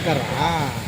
कर रहा हाँ।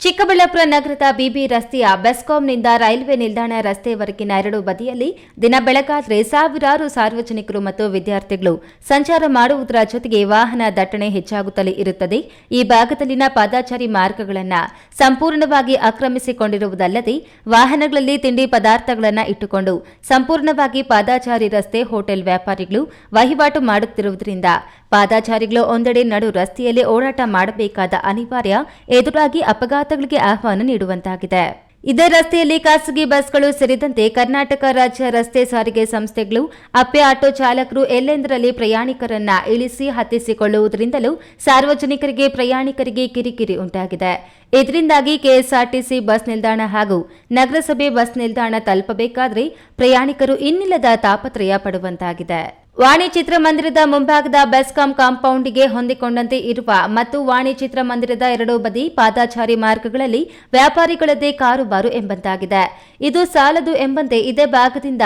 ಚಿಕ್ಕಬಳ್ಳಾಪುರ ನಗರದ ಬಿಬಿ ರಸ್ತೆಯ ಬೆಸ್ಕಾಂನಿಂದ ರೈಲ್ವೆ ನಿಲ್ದಾಣ ರಸ್ತೆವರೆಗಿನ ಎರಡು ಬದಿಯಲ್ಲಿ ದಿನ ಬೆಳಗಾದರೆ ಸಾವಿರಾರು ಸಾರ್ವಜನಿಕರು ಮತ್ತು ವಿದ್ಯಾರ್ಥಿಗಳು ಸಂಚಾರ ಮಾಡುವುದರ ಜೊತೆಗೆ ವಾಹನ ದಟ್ಟಣೆ ಹೆಚ್ಚಾಗುತ್ತಲೇ ಇರುತ್ತದೆ. ಈ ಭಾಗದಲ್ಲಿನ ಪಾದಾಚಾರಿ ಮಾರ್ಗಗಳನ್ನು ಸಂಪೂರ್ಣವಾಗಿ ಆಕ್ರಮಿಸಿಕೊಂಡಿರುವುದಲ್ಲದೆ ವಾಹನಗಳಲ್ಲಿ ತಿಂಡಿ ಪದಾರ್ಥಗಳನ್ನು ಇಟ್ಟುಕೊಂಡು ಸಂಪೂರ್ಣವಾಗಿ ಪಾದಾಚಾರಿ ರಸ್ತೆ ಹೋಟೆಲ್ ವ್ಯಾಪಾರಿಗಳು ವಹಿವಾಟು ಮಾಡುತ್ತಿರುವುದರಿಂದ ಪಾದಾಚಾರಿಗಳು ಒಂದೆಡೆ ನಡು ರಸ್ತೆಯಲ್ಲಿ ಓಡಾಟ ಮಾಡಬೇಕಾದ ಅನಿವಾರ್ಯ ಎದುರಾಗಿ ಅಪಘಾತಗಳಿಗೆ ಆಹ್ವಾನ ನೀಡುವಂತಾಗಿದೆ. ಇದೇ ರಸ್ತೆಯಲ್ಲಿ ಖಾಸಗಿ ಬಸ್ಗಳು ಸೇರಿದಂತೆ ಕರ್ನಾಟಕ ರಾಜ್ಯ ರಸ್ತೆ ಸಾರಿಗೆ ಸಂಸ್ಥೆಗಳು, ಅಪ್ಪೆ ಆಟೋ ಚಾಲಕರು ಎಲ್ಲೆಂದರಲ್ಲಿ ಪ್ರಯಾಣಿಕರನ್ನ ಇಳಿಸಿ ಹತ್ತಿಸಿಕೊಳ್ಳುವುದರಿಂದಲೂ ಸಾರ್ವಜನಿಕರಿಗೆ ಪ್ರಯಾಣಿಕರಿಗೆ ಕಿರಿಕಿರಿ ಉಂಟಾಗಿದೆ. ಇದರಿಂದಾಗಿ ಕೆಎಸ್ಆರ್ಟಿಸಿ ಬಸ್ ನಿಲ್ದಾಣ ಹಾಗೂ ನಗರಸಭೆ ಬಸ್ ನಿಲ್ದಾಣ ತಲುಪಬೇಕಾದರೆ ಪ್ರಯಾಣಿಕರು ಇನ್ನಿಲ್ಲದ ತಾಪತ್ರಯ ಪಡುವಂತಾಗಿದೆ. ವಾಣಿ ಚಿತ್ರಮಂದಿರದ ಮುಂಭಾಗದ ಬೆಸ್ಕಾಂ ಕಾಂಪೌಂಡ್ಗೆ ಹೊಂದಿಕೊಂಡಂತೆ ಇರುವ ಮತ್ತು ವಾಣಿ ಚಿತ್ರಮಂದಿರದ ಎರಡೂ ಬದಿ ಪಾದಾಚಾರಿ ಮಾರ್ಗಗಳಲ್ಲಿ ವ್ಯಾಪಾರಿಗಳದ್ದೇ ಕಾರುಬಾರು ಎಂಬಂತಾಗಿದೆ. ಇದು ಸಾಲದು ಎಂಬಂತೆ ಇದೇ ಭಾಗದಿಂದ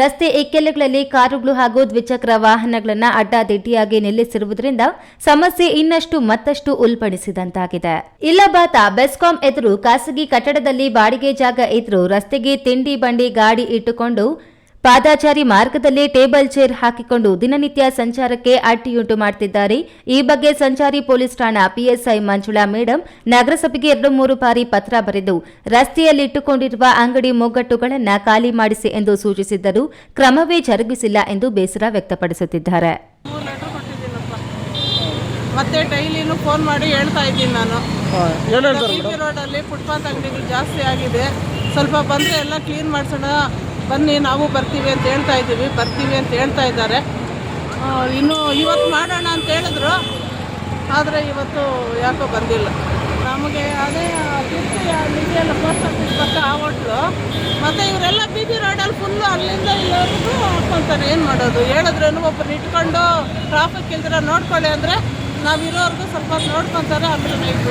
ರಸ್ತೆ ಇಕ್ಕೆಲೆಗಳಲ್ಲಿ ಕಾರುಗಳು ಹಾಗೂ ದ್ವಿಚಕ್ರ ವಾಹನಗಳನ್ನು ಅಡ್ಡಾದಿಡ್ಡಿಯಾಗಿ ನಿಲ್ಲಿಸಿರುವುದರಿಂದ ಸಮಸ್ಯೆ ಇನ್ನಷ್ಟು ಮತ್ತಷ್ಟು ಉಲ್ಬಣಿಸಿದಂತಾಗಿದೆ. ಇಲ್ಲಬಾತ ಬೆಸ್ಕಾಂ ಎದುರು ಖಾಸಗಿ ಕಟ್ಟಡದಲ್ಲಿ ಬಾಡಿಗೆ ಜಾಗ ಇದ್ರೂ ರಸ್ತೆಗೆ ತಿಂಡಿ, ಬಂಡಿ, ಗಾಡಿ ಇಟ್ಟುಕೊಂಡು ಪಾದಾಚಾರಿ ಮಾರ್ಗದಲ್ಲಿ ಟೇಬಲ್ ಚೇರ್ ಹಾಕಿಕೊಂಡು ದಿನನಿತ್ಯ ಸಂಚಾರಕ್ಕೆ ಅಡ್ಡಿಯುಂಟು ಮಾಡುತ್ತಿದ್ದಾರೆ ಈ ಬಗ್ಗೆ ಸಂಚಾರಿ ಪೊಲೀಸ್ ಠಾಣಾ ಪಿಎಸ್ಐ ಮಂಜುಳಾ ಮೇಡಂ ನಗರಸಭೆಗೆ ಎರಡು ಮೂರು ಬಾರಿ ಪತ್ರ ಬರೆದು ರಸ್ತೆಯಲ್ಲಿಟ್ಟುಕೊಂಡಿರುವ ಅಂಗಡಿ ಮೊಗ್ಗಟ್ಟುಗಳನ್ನು ಖಾಲಿ ಮಾಡಿಸಿ ಎಂದು ಸೂಚಿಸಿದ್ದರೂ ಕ್ರಮವೇ ಜರುಗಿಸಿಲ್ಲ ಎಂದು ಬೇಸರ ವ್ಯಕ್ತಪಡಿಸುತ್ತಿದ್ದಾರೆ. ಮತ್ತೆ ಡೈಲಿನೂ ಫೋನ್ ಮಾಡಿ ಹೇಳ್ತಾ ಇದ್ದೀನಿ ನಾನು. ರೋಡಲ್ಲಿ ಫುಟ್ಪಾತ್ ಅಂಗಡಿಗಳು ಜಾಸ್ತಿ ಆಗಿದೆ. ಸ್ವಲ್ಪ ಬಂದರೆ ಎಲ್ಲ ಕ್ಲೀನ್ ಮಾಡಿಸೋಣ. ಬನ್ನಿ, ನಾವು ಬರ್ತೀವಿ ಅಂತ ಹೇಳ್ತಾ ಇದ್ದೀವಿ. ಬರ್ತೀವಿ ಅಂತ ಹೇಳ್ತಾ ಇದ್ದಾರೆ. ಇನ್ನು ಇವತ್ತು ಮಾಡೋಣ ಅಂತ ಹೇಳಿದ್ರು. ಆದರೆ ಇವತ್ತು ಯಾಕೋ ಬಂದಿಲ್ಲ. ನಮಗೆ ಅದೇ ತಿರ್ತಿ ಅಲ್ಲಿಗೆ ಎಲ್ಲ ಪೋಸ್ಟ್ ಆಫೀಸ್ ಪಕ್ಕ ಆ ಹೋಟ್ಲು ಮತ್ತು ಇವರೆಲ್ಲ ಬಿ ಬಿ ರೋಡಲ್ಲಿ ಫುಲ್ಲು ಅಲ್ಲಿಂದ ಇಲ್ಲಿವರೆಗೂ ಹಾಕ್ಕೊತಾರೆ. ಏನು ಮಾಡೋದು? ಹೇಳಿದ್ರೇನು ಒಬ್ಬರು ಇಟ್ಕೊಂಡು ಟ್ರಾಫಿಕ್ ಇಲ್ದಿರ ನೋಡ್ಕೊಳ್ಳಿ ಅಂದರೆ ನಾವು ಇರೋರ್ಗು ಸ್ವಲ್ಪ ನೋಡ್ಕೊತಾರೆ ಆಮೇಲೆ ನೈಟ್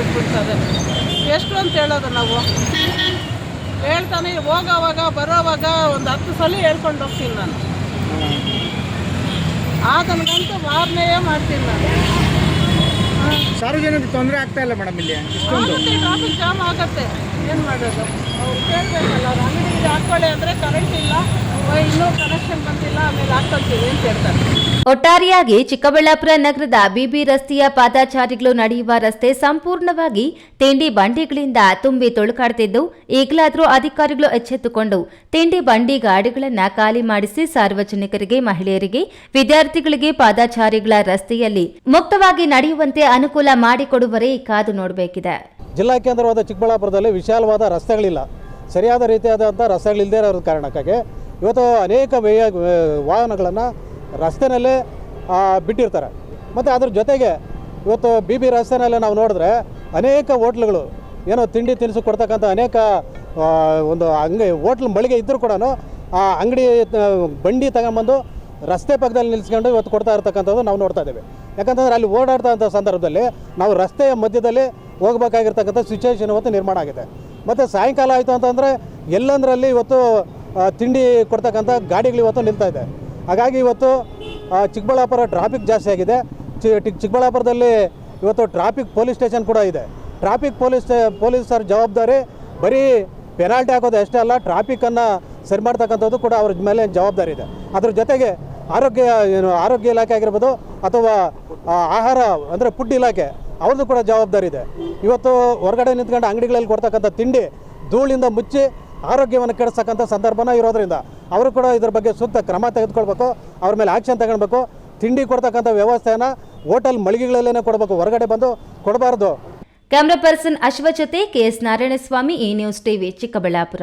ಎಷ್ಟು ಅಂತ ಹೇಳೋದು ನಾವು? ಹೇಳ್ತಾನೆ ಹೋಗೋವಾಗ ಬರೋವಾಗ ಒಂದು ಹತ್ತು ಸಲ ಹೇಳ್ಕೊಂಡು ಹೋಗ್ತೀನಿ ನಾನು. ಆತನಿಗಂತೂ ವಾರ್ನೆಯೇ ಮಾಡ್ತೀನಿ ನಾನು. ಸಾರ್ವಜನಿಕ ತೊಂದರೆ ಆಗ್ತಾ ಇಲ್ಲ ಮೇಡಮ್ ಇಲ್ಲಿ. ಇಷ್ಟೊಂದು. ಟ್ರಾಫಿಕ್ ಜಾಮ್ ಆಗತ್ತೆ. ಏನು ಮಾಡೋದು? ಅವ್ರು ಕೇಳಬೇಕಲ್ಲ ಅವ್ರು ಅಂಗಡಿಗೆ ಹಾಕ್ಕೊಳ್ಳಿ ಅಂದರೆ ಕರೆಂಟ್ ಇಲ್ಲ ಇನ್ನೂ ಕನೆಕ್ಷನ್ ಬಂದಿಲ್ಲ ಆಮೇಲೆ ಹಾಕ್ಕೊಳ್ತೀವಿ ಅಂತ ಹೇಳ್ತಾರೆ. ಒಟ್ಟಾರೆಯಾಗಿ ಚಿಕ್ಕಬಳ್ಳಾಪುರ ನಗರದ ಬಿಬಿ ರಸ್ತೆಯ ಪಾದಾಚಾರಿಗಳು ನಡೆಯುವ ರಸ್ತೆ ಸಂಪೂರ್ಣವಾಗಿ ತಿಂಡಿ ಬಂಡಿಗಳಿಂದ ತುಂಬಿ ತುಳುಕಾಡ್ತಿದ್ದು, ಈಗಲಾದರೂ ಅಧಿಕಾರಿಗಳು ಎಚ್ಚೆತ್ತುಕೊಂಡು ತಿಂಡಿ ಬಂಡಿ ಗಾಡಿಗಳನ್ನು ಖಾಲಿ ಮಾಡಿಸಿ ಸಾರ್ವಜನಿಕರಿಗೆ, ಮಹಿಳೆಯರಿಗೆ, ವಿದ್ಯಾರ್ಥಿಗಳಿಗೆ ಪಾದಾಚಾರಿಗಳ ರಸ್ತೆಯಲ್ಲಿ ಮುಕ್ತವಾಗಿ ನಡೆಯುವಂತೆ ಅನುಕೂಲ ಮಾಡಿಕೊಡುವರೇ ಕಾದು ನೋಡಬೇಕಿದೆ. ಜಿಲ್ಲಾ ಕೇಂದ್ರವಾದ ಚಿಕ್ಕಬಳ್ಳಾಪುರದಲ್ಲಿ ವಿಶಾಲವಾದ ರಸ್ತೆಗಳಿಲ್ಲ. ಸರಿಯಾದ ರೀತಿಯಾದಂಥ ರಸ್ತೆಗಳಿಲ್ಲದೆ ಇರೋ ಕಾರಣಕ್ಕಾಗಿ ಇವತ್ತು ಅನೇಕ ವಾಹನಗಳನ್ನು ರಸ್ತೆನಲ್ಲೇ ಬಿಟ್ಟಿರ್ತಾರೆ. ಮತ್ತು ಅದ್ರ ಜೊತೆಗೆ ಇವತ್ತು ಬಿ ಬಿ ರಸ್ತೆನಲ್ಲೇ ನಾವು ನೋಡಿದ್ರೆ ಅನೇಕ ಹೋಟ್ಲುಗಳು, ಏನೋ ತಿಂಡಿ ತಿನಿಸು ಕೊಡ್ತಕ್ಕಂಥ ಅನೇಕ ಒಂದು ಅಂಗಡಿ, ಹೋಟ್ಲ್ ಮಳಿಗೆ ಇದ್ದರೂ ಕೂಡ ಆ ಅಂಗಡಿ ಬಂಡಿ ತಗೊಂಬಂದು ರಸ್ತೆ ಪಕ್ಕದಲ್ಲಿ ನಿಲ್ಸ್ಕೊಂಡು ಇವತ್ತು ಕೊಡ್ತಾ ಇರ್ತಕ್ಕಂಥದ್ದು ನಾವು ನೋಡ್ತಾ ಇದ್ದೇವೆ. ಯಾಕಂತಂದರೆ ಅಲ್ಲಿ ಓಡಾಡ್ತಾ ಸಂದರ್ಭದಲ್ಲಿ ನಾವು ರಸ್ತೆಯ ಮಧ್ಯದಲ್ಲಿ ಹೋಗಬೇಕಾಗಿರ್ತಕ್ಕಂಥ ಸಿಚುವೇಶನ್ ಇವತ್ತು ನಿರ್ಮಾಣ ಆಗಿದೆ. ಮತ್ತು ಸಾಯಂಕಾಲ ಆಯಿತು ಅಂತಂದರೆ ಎಲ್ಲಂದರಲ್ಲಿ ಇವತ್ತು ತಿಂಡಿ ಕೊಡ್ತಕ್ಕಂಥ ಗಾಡಿಗಳು ಇವತ್ತು ನಿಲ್ತಾ ಇದೆ. ಹಾಗಾಗಿ ಇವತ್ತು ಚಿಕ್ಕಬಳ್ಳಾಪುರ ಟ್ರಾಫಿಕ್ ಜಾಸ್ತಿ ಆಗಿದೆ. ಚಿಕ್ಕಬಳ್ಳಾಪುರದಲ್ಲಿ ಇವತ್ತು ಟ್ರಾಫಿಕ್ ಪೊಲೀಸ್ ಸ್ಟೇಷನ್ ಕೂಡ ಇದೆ. ಟ್ರಾಫಿಕ್ ಪೊಲೀಸ್ ಪೊಲೀಸರ ಜವಾಬ್ದಾರಿ ಬರೀ ಪೆನಾಲ್ಟಿ ಹಾಕೋದು ಅಷ್ಟೇ ಅಲ್ಲ ಟ್ರಾಫಿಕನ್ನು ಸರಿ ಮಾಡ್ತಕ್ಕಂಥದ್ದು ಕೂಡ ಅವ್ರ ಮೇಲೆ ಜವಾಬ್ದಾರಿ ಇದೆ. ಅದ್ರ ಜೊತೆಗೆ ಆರೋಗ್ಯ, ಏನು, ಆರೋಗ್ಯ ಇಲಾಖೆ ಆಗಿರ್ಬೋದು ಅಥವಾ ಆಹಾರ ಅಂದರೆ ಫುಡ್ ಇಲಾಖೆ, ಅವ್ರದ್ದು ಕೂಡ ಜವಾಬ್ದಾರಿ ಇದೆ. ಇವತ್ತು ಹೊರಗಡೆ ನಿಂತ್ಕೊಂಡು ಅಂಗಡಿಗಳಲ್ಲಿ ಕೊಡ್ತಕ್ಕಂಥ ತಿಂಡಿ ಧೂಳಿಂದ ಮುಚ್ಚಿ ಆರೋಗ್ಯವನ್ನು ಕೆಡಿಸ್ತಕ್ಕಂಥ ಸಂದರ್ಭನ ಇರೋದ್ರಿಂದ ಅವರು ಕೂಡ ಇದ್ರ ಬಗ್ಗೆ ಸೂಕ್ತ ಕ್ರಮ ತೆಗೆದುಕೊಳ್ಬೇಕು, ಅವ್ರ ಮೇಲೆ ಆ್ಯಕ್ಷನ್ ತಗೊಳ್ಬೇಕು. ತಿಂಡಿ ಕೊಡ್ತಕ್ಕಂಥ ವ್ಯವಸ್ಥೆಯನ್ನು ಹೋಟೆಲ್ ಮಳಿಗೆಗಳಲ್ಲೇ ಕೊಡಬೇಕು. ಹೊರಗಡೆ ಬಂದು ಕೊಡಬಾರ್ದು. ಕ್ಯಾಮ್ರಾ ಪರ್ಸನ್ ಅಶ್ವ ಜೊತೆ ಕೆಎಸ್ ನಾರಾಯಣಸ್ವಾಮಿ ಈ ನ್ಯೂಸ್ ಟಿವಿ ಚಿಕ್ಕಬಳ್ಳಾಪುರ